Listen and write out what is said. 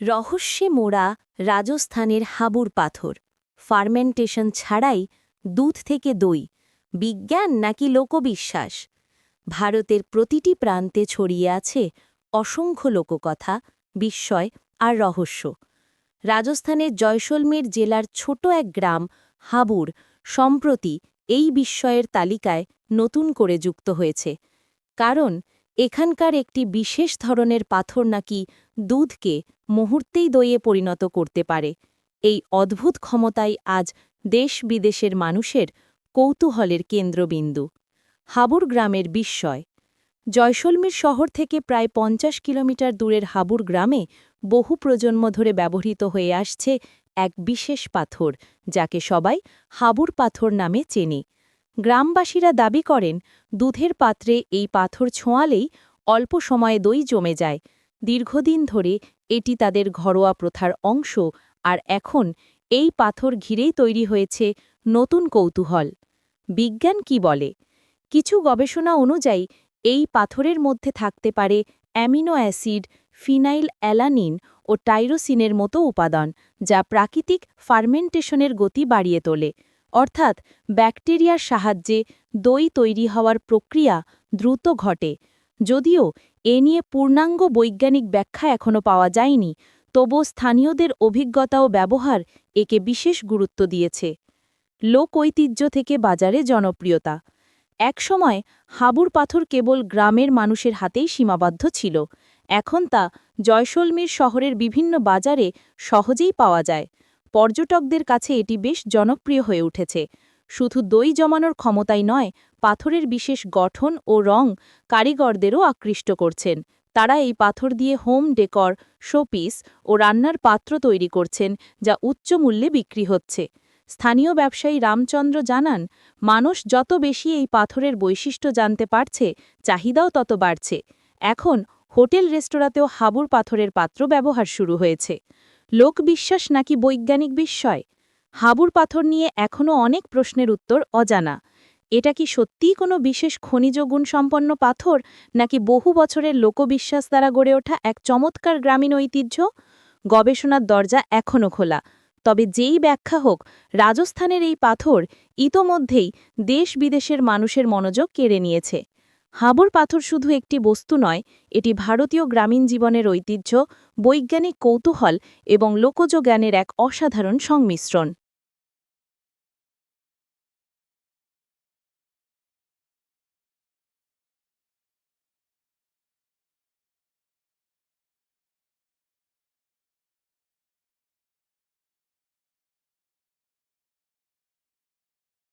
রহস্যে মোড়া রাজস্থানের হাবুর পাথর। ফার্মেন্টেশন ছাড়াই দুধ থেকে দই, বিজ্ঞান নাকি লোকবিশ্বাস? ভারতের প্রতিটি প্রান্তে ছড়িয়ে আছে অসংখ্য লোককথা, বিস্ময় আর রহস্য। রাজস্থানের জয়সলমের জেলার ছোট এক গ্রাম, হাবুর, সম্প্রতি এই বিস্ময়ের তালিকায় নতুন করে যুক্ত হয়েছে। কারণ এখানকার একটি বিশেষ ধরনের পাথর নাকি দুধকে মুহূর্তেই দইয়ে পরিণত করতে পারে। এই অদ্ভুত ক্ষমতাই আজ দেশ বিদেশের মানুষের কৌতূহলের কেন্দ্রবিন্দু। হাবুর গ্রামের বিস্ময়। জয়সলমীর শহর থেকে প্রায় পঞ্চাশ কিলোমিটার দূরের হাবুর গ্রামে বহু প্রজন্ম ধরে ব্যবহৃত হয়ে আসছে এক বিশেষ পাথর, যাকে সবাই হাবুর পাথর নামে চেনে। গ্রামবাসীরা দাবি করেন, দুধের পাত্রে এই পাথর ছোঁয়ালেই অল্প সময়ে দই জমে যায়। দীর্ঘদিন ধরে এটি তাদের ঘরোয়া প্রথার অংশ আর এখন এই পাথর ঘিরেই তৈরি হয়েছে নতুন কৌতূহল। বিজ্ঞান কি বলে? কিছু গবেষণা অনুযায়ী এই পাথরের মধ্যে থাকতে পারে অ্যামিনো অ্যাসিড, ফিনাইল অ্যালানিন ও টাইরোসিনের মতো উপাদান, যা প্রাকৃতিক ফার্মেন্টেশনের গতি বাড়িয়ে তোলে। অর্থাৎ ব্যাকটেরিয়ার সাহায্যে দই তৈরি হওয়ার প্রক্রিয়া দ্রুত ঘটে। যদিও এ নিয়ে পূর্ণাঙ্গ বৈজ্ঞানিক ব্যাখ্যা এখনও পাওয়া যায়নি তবু স্থানীয়দের অভিজ্ঞতা ও ব্যবহার একে বিশেষ গুরুত্ব দিয়েছে। লোক ঐতিহ্য থেকে বাজারে জনপ্রিয়তা। একসময় হাবুর পাথর কেবল গ্রামের মানুষের হাতেই সীমাবদ্ধ ছিল। এখন তা জয়সলমীর শহরের বিভিন্ন বাজারে সহজেই পাওয়া যায়। পর্যটকদের কাছে এটি বেশ জনপ্রিয় হয়ে উঠেছে। শুধু দই জমানোর ক্ষমতাই নয়, পাথরের বিশেষ গঠন ও রং কারিগরদেরও আকৃষ্ট করছেন। তারা এই পাথর দিয়ে হোম ডেকর, শোপিস ও রান্নার পাত্র তৈরি করছেন, যা উচ্চ মূল্যে বিক্রি হচ্ছে। স্থানীয় ব্যবসায়ী রামচন্দ্র জানান, মানুষ যত বেশি এই পাথরের বৈশিষ্ট্য জানতে পারছে, চাহিদাও তত বাড়ছে। এখন হোটেল রেস্তোরাঁতেও হাবুর পাথরের পাত্র ব্যবহার শুরু হয়েছে। লোকবিশ্বাস নাকি বৈজ্ঞানিক বিস্ময়? হাবুর পাথর নিয়ে এখনও অনেক প্রশ্নের উত্তর অজানা। এটা কি সত্যিই কোনো বিশেষ খনিজ গুণসম্পন্ন পাথর, নাকি বহু বছরের লোকবিশ্বাস দ্বারা গড়ে ওঠা এক চমৎকার গ্রামীণ ঐতিহ্য? গবেষণার দরজা এখনও খোলা। তবে যেই ব্যাখ্যা হোক, রাজস্থানের এই পাথর ইতোমধ্যেই দেশ বিদেশের মানুষের মনোযোগ কেড়ে নিয়েছে। হাবুর পাথর শুধু একটি বস্তু নয়, এটি ভারতীয় গ্রামীণ জীবনের ঐতিহ্য, বৈজ্ঞানিক কৌতূহল এবং লোকজ জ্ঞানের এক অসাধারণ সংমিশ্রণ।